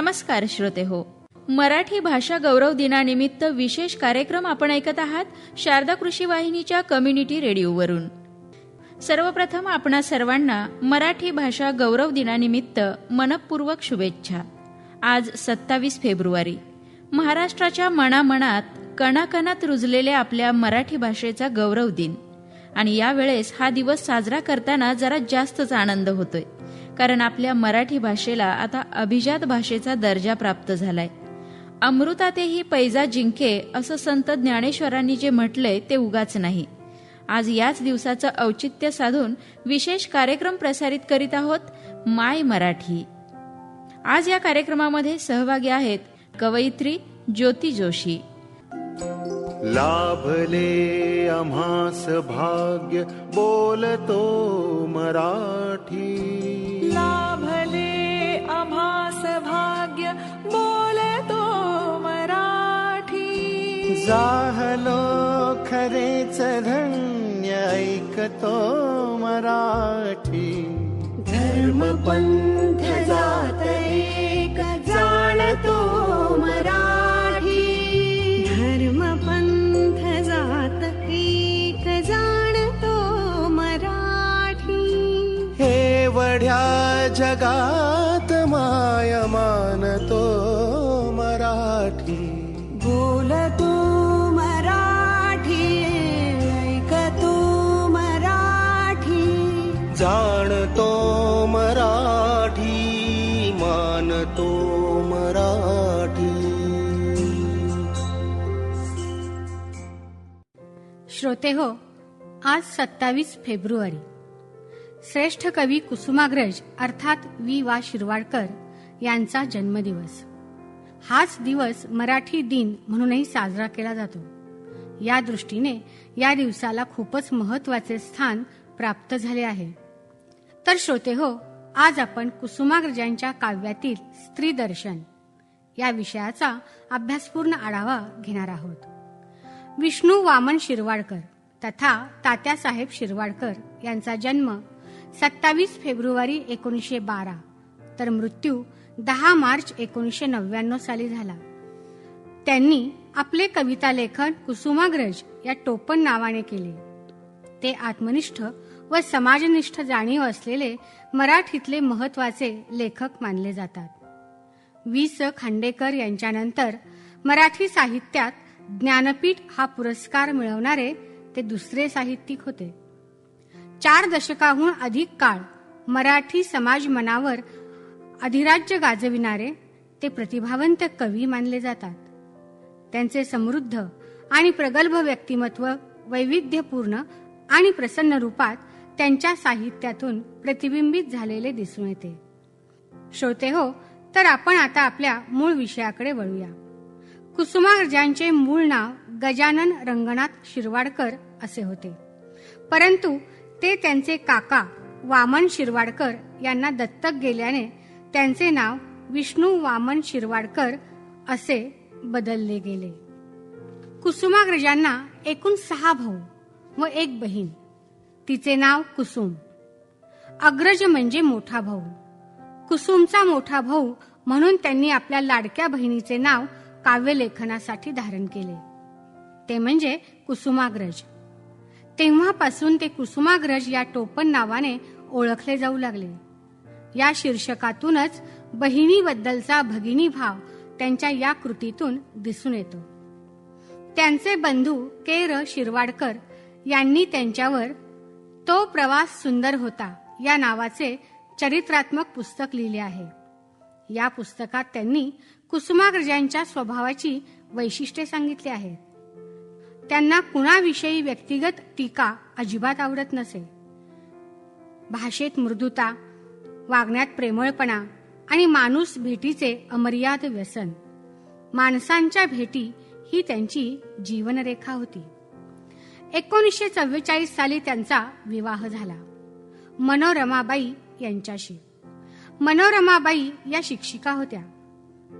नमस्कार श्रोते हो. मराठी भाषा गौरव दिनानिमित्त विशेष कार्यक्रम आपण ऐकत आहात शारदा कृषी वाहिनीच्या कम्युनिटी रेडिओवरून. सर्वप्रथम आपणा सर्वांना मराठी भाषा गौरव दिनानिमित्त मनपूर्वक शुभेच्छा. आज सत्तावीस फेब्रुवारी. महाराष्ट्राच्या मनामनात कणाकणात रुजलेले आपल्या मराठी भाषेचा गौरव दिन. आणि यावेळेस हा दिवस साजरा करताना जरा जास्तच आनंद होतोय. कारण आपल्या मराठी भाषेला आता अभिजात भाषेचा दर्जा प्राप्त झालाय. अमृतातेही पैजा जिंके असं संत ज्ञानेश्वरांनी जे म्हटलंय ते उगाच नाही. आज याच दिवसाचं औचित्य साधून विशेष कार्यक्रम प्रसारित करीत आहोत माय मराठी. आज या कार्यक्रमामध्ये सहभागी आहेत कवयित्री ज्योती जोशी. लाभले आम्हास भाग्य बोलतो मराठी। लाभले आम्हास भाग्य बोलतो मराठी। जाहलो खरेच धन्य ऐकतो मराठी। धर्म पंथ जात एक जाणतो वढ्या जगात माय मानतो मराठी. बोलतो मराठी ऐकतो मराठी. जाणतो मराठी मानतो मराठी. श्रोते हो आज सत्तावीस फेब्रुवारी. श्रेष्ठ कवी कुसुमाग्रज अर्थात वि वा शिरवाडकर यांचा जन्मदिवस. हाच दिवस मराठी दिन म्हणूनही साजरा केला जातो. या दृष्टीने या दिवसाला खूपच महत्त्वाचे स्थान प्राप्त झाले आहे. तर श्रोते हो आज आपण कुसुमाग्रजांच्या काव्यातील स्त्री दर्शन या विषयाचा अभ्यासपूर्ण आढावा घेणार आहोत. विष्णू वामन शिरवाडकर तथा तात्यासाहेब शिरवाडकर यांचा जन्म सत्तावीस फेब्रुवारी एकोणीसशे बारा. तर मृत्यू दहा मार्च एकोणीसशे नव्याण्णव साली झाला. त्यांनी आपले कविता लेखन कुसुमाग्रज या टोपण नावाने केले. ते आत्मनिष्ठ व समाजनिष्ठ जाणीव असलेले मराठीतले महत्त्वाचे लेखक मानले जातात. वि स. खांडेकर यांच्यानंतर मराठी साहित्यात ज्ञानपीठ हा पुरस्कार मिळवणारे ते दुसरे साहित्यिक होते. चार दशकाहून अधिक काळ मराठी समाज मनावर अधिराज्य गाजविणारे ते प्रतिभावंत कवी मानले जातात. त्यांचे समृद्ध आणि प्रगल्भ व्यक्तिमत्व वैविध्यपूर्ण आणि प्रसन्न रूपात त्यांच्या साहित्यातून प्रतिबिंबित झालेले दिसून येते. श्रोते हो तर आपण आता आपल्या मूळ विषयाकडे वळूया. कुसुमाग्रजांचे मूळ नाव गजानन रंगनाथ शिरवाडकर असे होते. परंतु ते त्यांचे काका वामन शिरवाडकर यांना दत्तक गेल्याने त्यांचे नाव विष्णू वामन शिरवाडकर असे बदलले गेले. कुसुमाग्रजांना एकूण सहा भाऊ व एक बहीण. तिचे नाव कुसुम. अग्रज म्हणजे मोठा भाऊ. कुसुमचा मोठा भाऊ म्हणून त्यांनी आपल्या लाडक्या बहिणीचे नाव काव्यलेखनासाठी धारण केले. ते म्हणजे कुसुमाग्रज. तेव्हापासून ते कुसुमाग्रज या टोपण नावाने ओळखले जाऊ लागले. या शीर्षकातूनच बहिणीबद्दलचा भगिनी भाव त्यांच्या या कृतीतून दिसून येतो. त्यांचे बंधू के र शिरवाडकर यांनी त्यांच्यावर तो प्रवास सुंदर होता या नावाचे चरित्रात्मक पुस्तक लिहिले आहे. या पुस्तकात त्यांनी कुसुमाग्रजांच्या स्वभावाची वैशिष्ट्ये सांगितली आहेत. त्यांना कुणाविषयी व्यक्तिगत टीका अजिबात आवडत नसे. भाषेत मृदुता वागण्यात प्रेमळपणा आणि माणूस भेटीचे अमर्याद व्यसन. माणसांच्या भेटी ही त्यांची जीवनरेखा होती. एकोणीसशे चव्वेचाळीस साली त्यांचा विवाह झाला. मनोरमाबाई यांच्याशी. मनोरमाबाई या शिक्षिका होत्या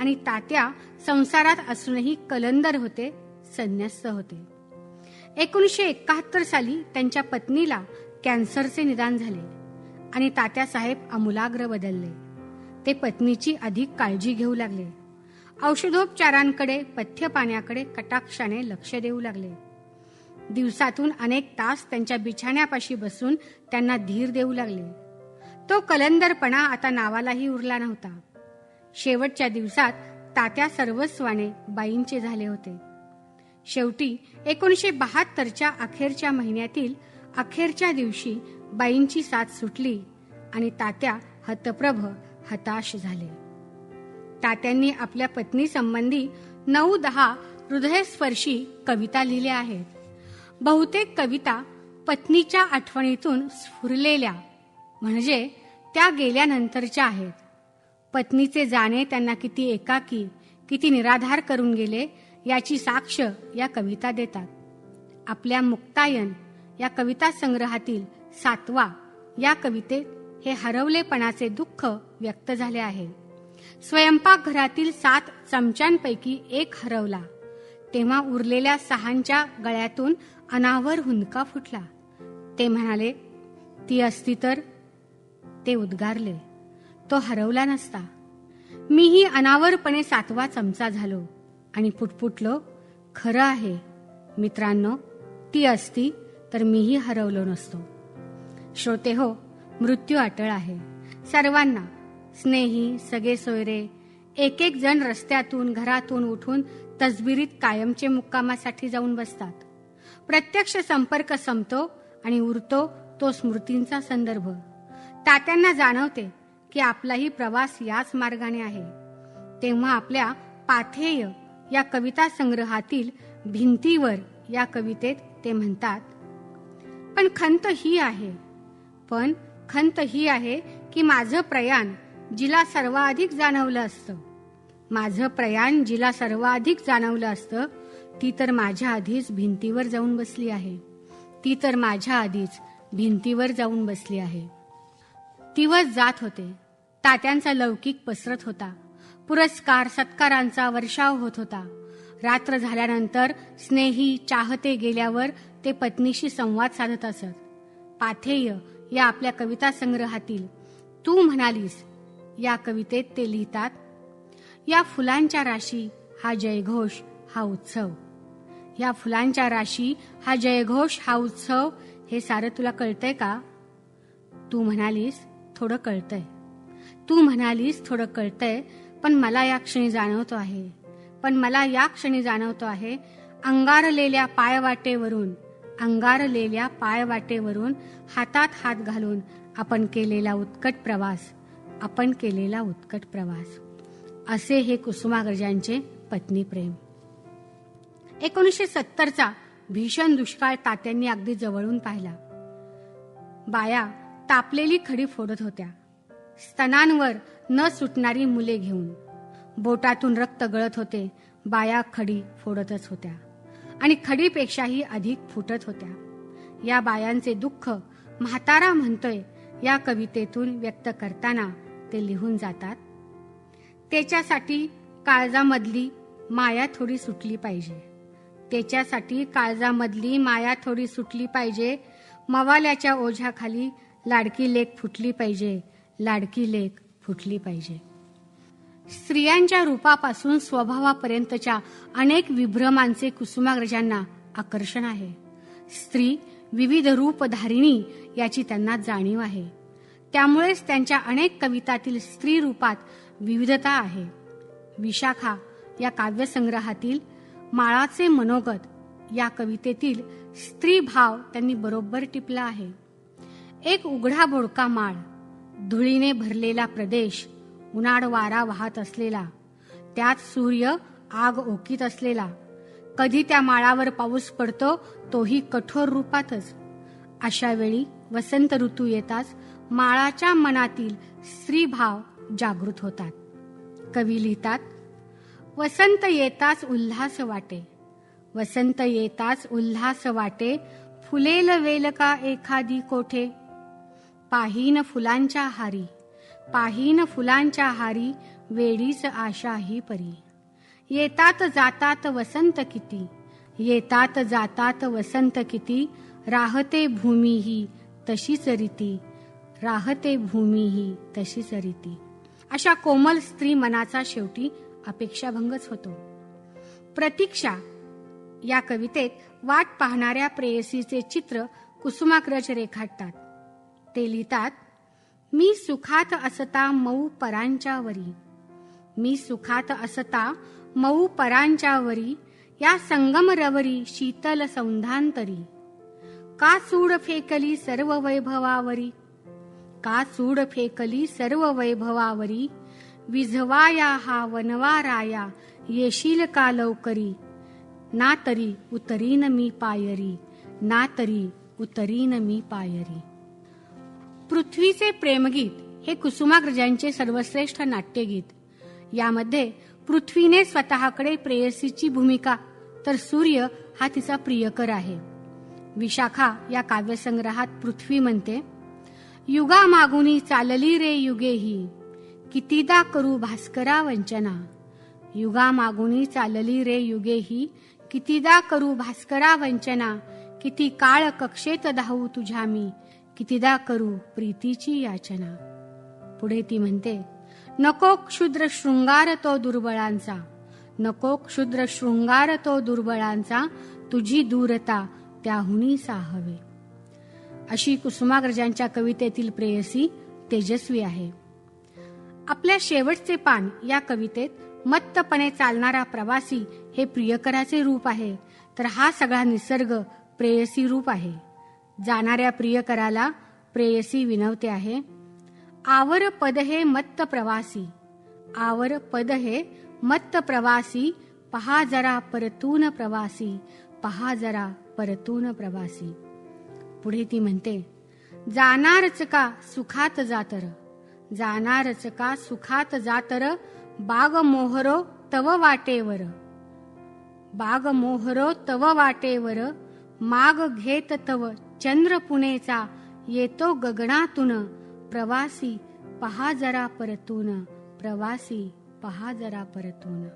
आणि तात्या संसारात असूनही कलंदर होते संन्यस्त होते. एकोणीसशे एकाहत्तर साली त्यांच्या पत्नीला कॅन्सरचे निदान झाले आणि तात्यासाहेब अमूलाग्र बदलले. ते पत्नीची अधिक काळजी घेऊ लागले. औषधोपचारांकडे पथ्य पाण्याकडे कटाक्षाने लक्ष देऊ लागले. दिवसातून अनेक तास त्यांच्या बिछाण्यापाशी बसून त्यांना धीर देऊ लागले. तो कलंदरपणा आता नावालाही उरला नव्हता. शेवटच्या दिवसात तात्या सर्वस्वाने बाईंचे झाले होते. शेवटी एकोणीशे बहात्तरच्या अखेरच्या महिन्यातील अखेरच्या दिवशी बाईंची साथ सुटली आणि तात्या हतप्रभ हताश झाले. तात्यांनी आपल्या पत्नी संबंधी नऊ दहा हृदयस्पर्शी कविता लिहिल्या आहेत. बहुतेक कविता पत्नीच्या आठवणीतून स्फुरलेल्या म्हणजे त्या गेल्यानंतरच्या आहेत. पत्नीचे जाणे त्यांना किती एकाकी किती निराधार करून गेले याची साक्ष या कविता देतात. आपल्या मुक्तायन या कविता संग्रहातील सातवा या कवितेत हे हरवलेपणाचे दुःख व्यक्त झाले आहे. स्वयंपाकघरातील सात चमच्यांपैकी एक हरवला. तेव्हा उरलेल्या सहांच्या गळ्यातून अनावर हुंदका फुटला. ते म्हणाले ती असती तर ते उद्गारले. तो हरवला नसता. मीही अनावरपणे सातवा चमचा झालो. आणि पुटपुटलो खरं आहे मित्रांनो ती असती तर मीही हरवलो नसतो. श्रोते हो मृत्यू अटळ आहे. सर्वांना स्नेही सगळे सोयरे एक एक जण रस्त्यातून घरातून उठून तसबिरीत कायमचे मुक्कामासाठी जाऊन बसतात. प्रत्यक्ष संपर्क संपतो आणि उरतो तो स्मृतींचा संदर्भ. तात्यांना जाणवते की आपलाही प्रवास याच मार्गाने आहे. तेव्हा आपल्या पाथेय या कविता संग्रहातील भिंतीवर या कवितेत ते म्हणतात पण खंत ही आहे. पण खंत ही आहे की माझं प्रयाण जिला सर्वाधिक जाणवलं असतं. माझं प्रयाण जिला सर्वाधिक जाणवलं असतं. ती तर माझ्या आधीच भिंतीवर जाऊन बसली आहे. ती तर माझ्या आधीच भिंतीवर जाऊन बसली आहे. दिवस जात होते. तात्यांचा लौकिक पसरत होता. पुरस्कार सत्कारांचा वर्षाव होत होता. रात्र झाल्यानंतर स्नेही चाहते गेल्यावर ते पत्नीशी संवाद साधत असत. पाथेय या आपल्या कविता संग्रहातील तू म्हणालीस या कवितेत ते लिहितात या फुलांच्या राशी हा जयघोष हा उत्सव. या फुलांच्या राशी हा जयघोष हा उत्सव हे सारं तुला कळतंय का? तू म्हणालीस थोडं कळतंय. तू म्हणालीस थोडं कळतंय पण मला या क्षणी जाणवतो आहे. पण मला या क्षणी जाणवतो आहे अंगारलेल्या पायवाटेवरून अंगारलेल्या पायवाटेवरून हातात हात घालून आपण केलेला उत्कट प्रवास आपण केलेला उत्कट प्रवास. असे हे कुसुमाग्रजांचे पत्नी प्रेम. एकोणीसशे सत्तरचा भीषण दुष्काळ तात्यांनी अगदी जवळून पाहिला. बाया तापलेली खडी फोडत होत्या. स्तनांवर न सुटणारी मुले घेऊन. बोटातून रक्त गळत होते बाया खडी फोडतच होत्या. आणि खडीपेक्षाही अधिक फुटत होत्या. या बायांचे दुःख म्हातारा म्हणतोय या कवितेतून व्यक्त करताना ते लिहून जातात. त्याच्यासाठी काळजामधली माया थोडी सुटली पाहिजे. त्याच्यासाठी काळजामधली माया थोडी सुटली पाहिजे. मवाल्याच्या ओझ्याखाली लाडकी लेख फुटली पाहिजे. लाडकी लेख फुटली पाहिजे. स्त्रियांच्या रूपापासून स्वभावापर्यंतच्या अनेक विभ्रमांचे कुसुमाग्रजांना आकर्षण आहे. स्त्री विविध रूपधारिणी याची त्यांना जाणीव आहे. त्यामुळेच त्यांच्या अनेक कवितातील स्त्री रूपात विविधता आहे. विशाखा या काव्यसंग्रहातील माळाचे मनोगत या कवितेतील स्त्री भाव त्यांनी बरोबर टिपला आहे. एक उघडा बोडका माळ धुळीने भरलेला प्रदेश उन्हाळ वारा वाहत असलेला. त्यात सूर्य आग ओकीत असलेला. कधी त्या माळावर पाऊस पडतो तोही कठोर रूपातच. अशा वेळी वसंत ऋतू येताच माळाच्या मनातील स्त्रीभाव जागृत होतात. कवी लिहितात वसंत येताच उल्हास वाटे. वसंत येताच उल्हास वाटे. फुलेल वेल का एखादी कोठे? पाहीन फुलांच्या हारी. पाहीन फुलांच्या हारी वेडीच आशा ही परी. येतात जातात वसंत किती. येतात जातात वसंत किती. राहते भूमी ही तशीच रीती. राहते भूमी ही तशीच रीती. अशा कोमल स्त्री मनाचा शेवटी अपेक्षाभंगच होतो. प्रतीक्षा या कवितेत वाट पाहणाऱ्या प्रेयसीचे चित्र कुसुमाग्रज रेखाटतात. ते लिहितात मी सुखात असता मऊ परांच्या वरी मी सुखात असता मऊ परांच्या वरी या संगम रवरी शीतल सौंधांतरी. का सूड फेकली सर्व वैभवावरी? का सूड फेकली सर्व वैभवावरी? विझवाया हा वनवाराया येशील का लवकरी? ना तरी उतरीन मी पायरी ना तरी उतरीन मी पायरी. पृथ्वीचे प्रेमगीत हे कुसुमाग्रजांचे सर्वश्रेष्ठ नाट्यगीत. यामध्ये पृथ्वीने स्वतःकडे प्रेयसीची भूमिका तर सूर्य हा तिचा प्रियकर आहे. विशाखा या काव्यसंग्रहात पृथ्वी म्हणते युगा मागुनी चालली रे युगे ही. कितीदा करू भास्करा वंचना. युगा मागुनी चालली रे युगे ही. कितीदा करू भास्करा वंचना. किती काळ कक्षेत धावू तुझ्या मी. कितीदा करू प्रीतीची याचना. पुढे ती म्हणते नको क्षुद्र शृंगार तो दुर्बळांचा. नको क्षुद्र शृंगार तो दुर्बळांचा. तुझी दूरता त्याहुनी साहवे. अशी कुसुमाग्रजांच्या कवितेतील प्रेयसी तेजस्वी आहे. आपल्या शेवटचे पान या कवितेत मत्तपणे चालणारा प्रवासी हे प्रियकराचे रूप आहे. तर हा सगळा निसर्ग प्रेयसी रूप आहे. जाणाऱ्या प्रियकराला प्रेयसी विनवते आहे. आवर पद हे मत्त प्रवासी. आवर पद हे मत्त प्रवासी. पहा जरा परतून प्रवासी. पहा जरा परतून प्रवासी. पुढे ती म्हणते जाणारच का सुखात जातर? जाणारच का सुखात जातर? बाग मोहरो तव वाटेवर. बाग मोहरो तव वाटेवर. माग घेत तव चंद्र पुणेचा येतो गगनातून. प्रवासी पहा जरा परतून. प्रवासी पहा जरा परतून.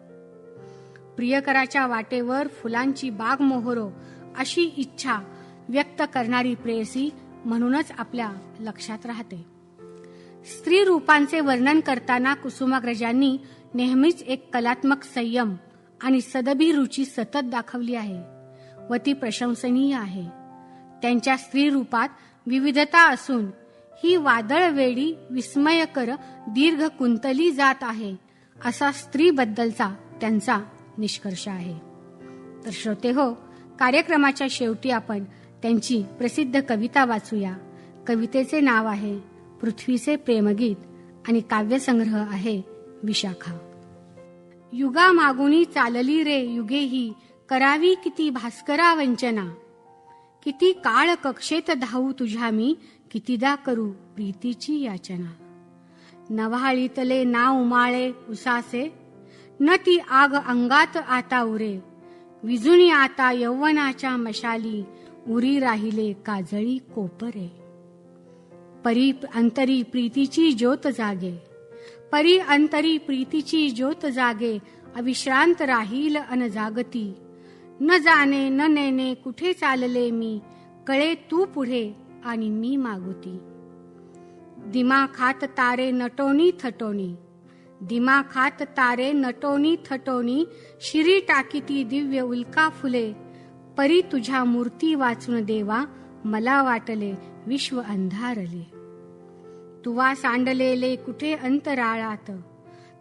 प्रियकराच्या वाटेवर फुलांची बाग मोहरो अशी इच्छा व्यक्त करणारी प्रेयसी म्हणूनच आपल्या लक्षात राहते. स्त्री रूपांचे वर्णन करताना कुसुमाग्रजांनी नेहमीच एक कलात्मक संयम आणि सदबी रुची सतत दाखवली आहे. व ती प्रशंसनीय आहे. त्यांच्या स्त्री रूपात विविधता असून ही वादळ वेळी विस्मयकर दीर्घ कुंतली जात आहे असा स्त्रीबद्दलचा त्यांचा निष्कर्ष आहे. तर श्रोते हो कार्यक्रमाच्या शेवटी आपण त्यांची प्रसिद्ध कविता वाचूया. कवितेचे नाव आहे पृथ्वीचे प्रेमगीत आणि काव्यसंग्रह आहे विशाखा. युगा मागुनी चालली रे युगे ही करावी किती भास्करा वंचना किती काळ कक्षेत धावू तुझ्या मी कितीदा करू प्रीतीची याचना. नव्हाळीतले ना उमाळे उसासे न ती आग अंगात आता उरे. विजुनी आता यौवनाच्या मशाली उरी राहिले काजळी कोपरे. परी अंतरी प्रीतीची ज्योत जागे. परी अंतरी प्रीतीची ज्योत जागे अविश्रांत राहील अन जागती. न जाणे न नेणे कुठे चालले मी? कळे तू पुढे आणि मी मागुती. दिमा खात तारे नटोनी थटोनी. दिमा खात तारे नटोनी थटोनी. शिरी टाकीती दिव्य उल्का फुले. परी तुझ्या मूर्ती वाचून देवा मला वाटले विश्व अंधारले. तुवा सांडलेले कुठे अंतराळात?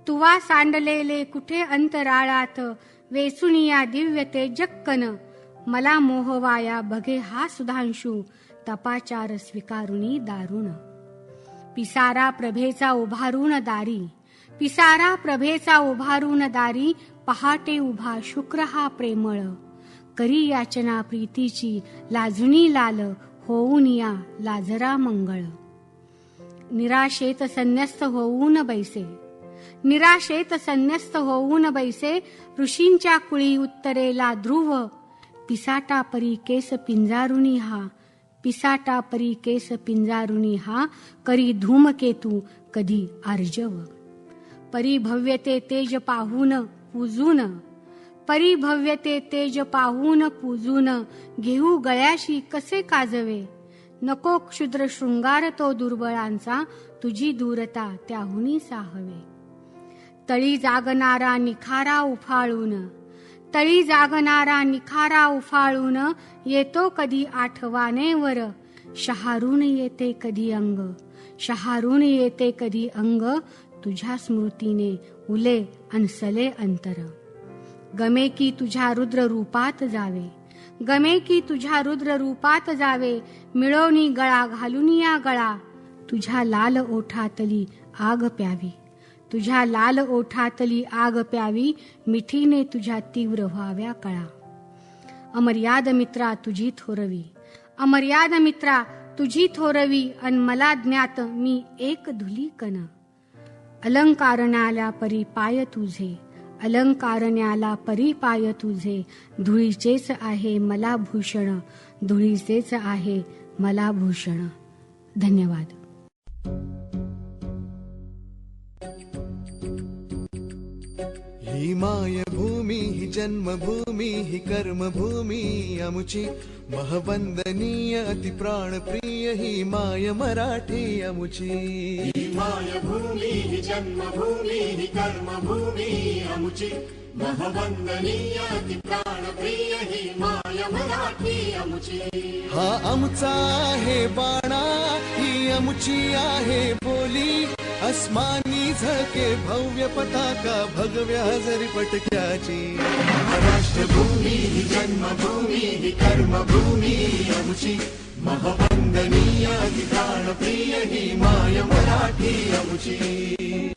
तुवा सांडलेले कुठे अंतराळात? वेसुनिया दिव्य तेजक्कन मला मोहवाया भगे हा सुधांशू तपाचार स्वीकारुणी दारुण. पिसारा प्रभेचा उभारून दारी पिसारा प्रभेचा उभारून दारी पहाटे उभा शुक्र हा प्रेमळ. करी याचना प्रीतीची लाजुनी लाल होऊन या लाजरा मंगळ. निराशेत संन्यस्त होऊन बैसे. निराशेत संन्यस्त होऊन बैसे ऋषींच्या कुळी उत्तरेला ध्रुव. पिसाटा परी केस पिंजारुणी हा. पिसाटा परी केस पिंजारुणी हा. करी धूमकेतू कधी आर्जव. परिभव्यते तेज पाहून पूजून. परिभव्यते तेज पाहून पूजून. घेऊ गळ्याशी कसे काजवे. नको क्षुद्र शृंगार तो दुर्बळांचा. तुझी दूरता त्याहुनी साहवे. तळी जागणारा निखारा उफाळून. तळी जागणारा निखारा उफाळून येतो कधी आठवाने वर. शहारून येते कधी अंग. शहारून येते कधी अंग. तुझ्या स्मृतीने उले अनसले अंतर. गमे की तुझ्या रुद्र रूपात जावे. गमे की तुझ्या रुद्र रूपात जावे. मिळवणी गळा घालून या गळा. तुझ्या लाल ओठातली आग प्यावी. तुझ्या लाल ओठातली आग प्यावी मिठीने तुझ्या तीव्र व्हाव्या कळा. अमर्याद मित्रा तुझी थोरवी. अमर्याद मित्रा तुझी थोरवी अन मला ज्ञात मी एक धुली कन अलंकारण्याला परी पाय तुझे अलंकारण्याला परी पाय तुझे धुळीचेच आहे मला भूषण धुळीचेच आहे मला भूषण. धन्यवाद. ही माय भूमी ही जन्मभूमी ही कर्मभूमी अमुची महवंदनीय अति प्राण प्रिय ही माय मराठी अमुची. मायभूमी हि जन्मभूमी हि कर्मभूमी अमुची महवंदनीय अति प्राणप्रिय हि माय मराठी अमुची. हा आमचा आहे बाणा ही अमुची आहे बोली अस्मानी भव्य पताका भगव्या जरी पटक्याची राष्ट्रभूमी हि जन्मभूमी हि कर्मभूमी अमुची। प्राणप्रिय हि माय मराठी अमुची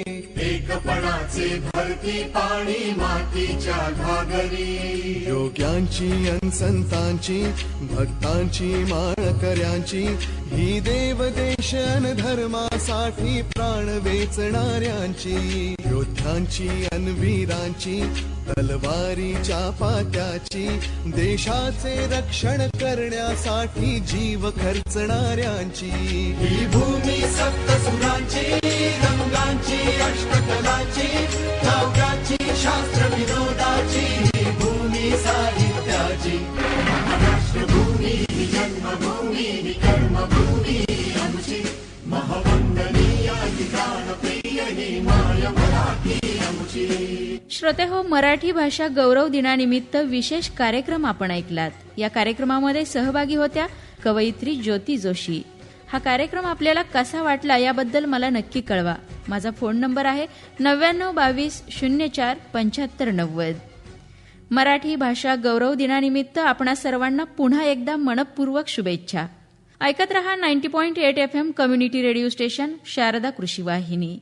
एकपणाचे भरती पाणी मातीच्या घागरी. योग्यांची अन संतांची भक्तांची माळकऱ्यांची ही देवदेश अन धर्मासाठी प्राण वेचणाऱ्यांची योद्ध्यांची अन वीरांची तलवारीच्या पात्याची देशाचे रक्षण करण्यासाठी जीव खर्चणाऱ्यांची. ही भूमी सप्तसुरांची रंगांची अष्टकलाची काव्याची शास्त्र विनोदाची ही भूमी साहित्याची. राष्ट्रभूमी ही जन्मभूमी ही कर्मभूमी आमची महवंदनीय ही प्राणप्रिय ही माय मराठी आमची. श्रोते हो मराठी भाषा गौरव दिनानिमित्त विशेष कार्यक्रम आपण ऐकलात. या कार्यक्रमामध्ये सहभागी होत्या कवयित्री ज्योती जोशी. हा कार्यक्रम आपल्याला कसा वाटला याबद्दल मला नक्की कळवा. माझा फोन नंबर आहे नव्याण्णव बावीस शून्य चार पंच्याहत्तर नव्वद. मराठी भाषा गौरव दिनानिमित्त आपणा सर्वांना पुन्हा एकदा मनपूर्वक शुभेच्छा. ऐकत रहा ninety point eight F M community radio station Sharada Krushi Vahini.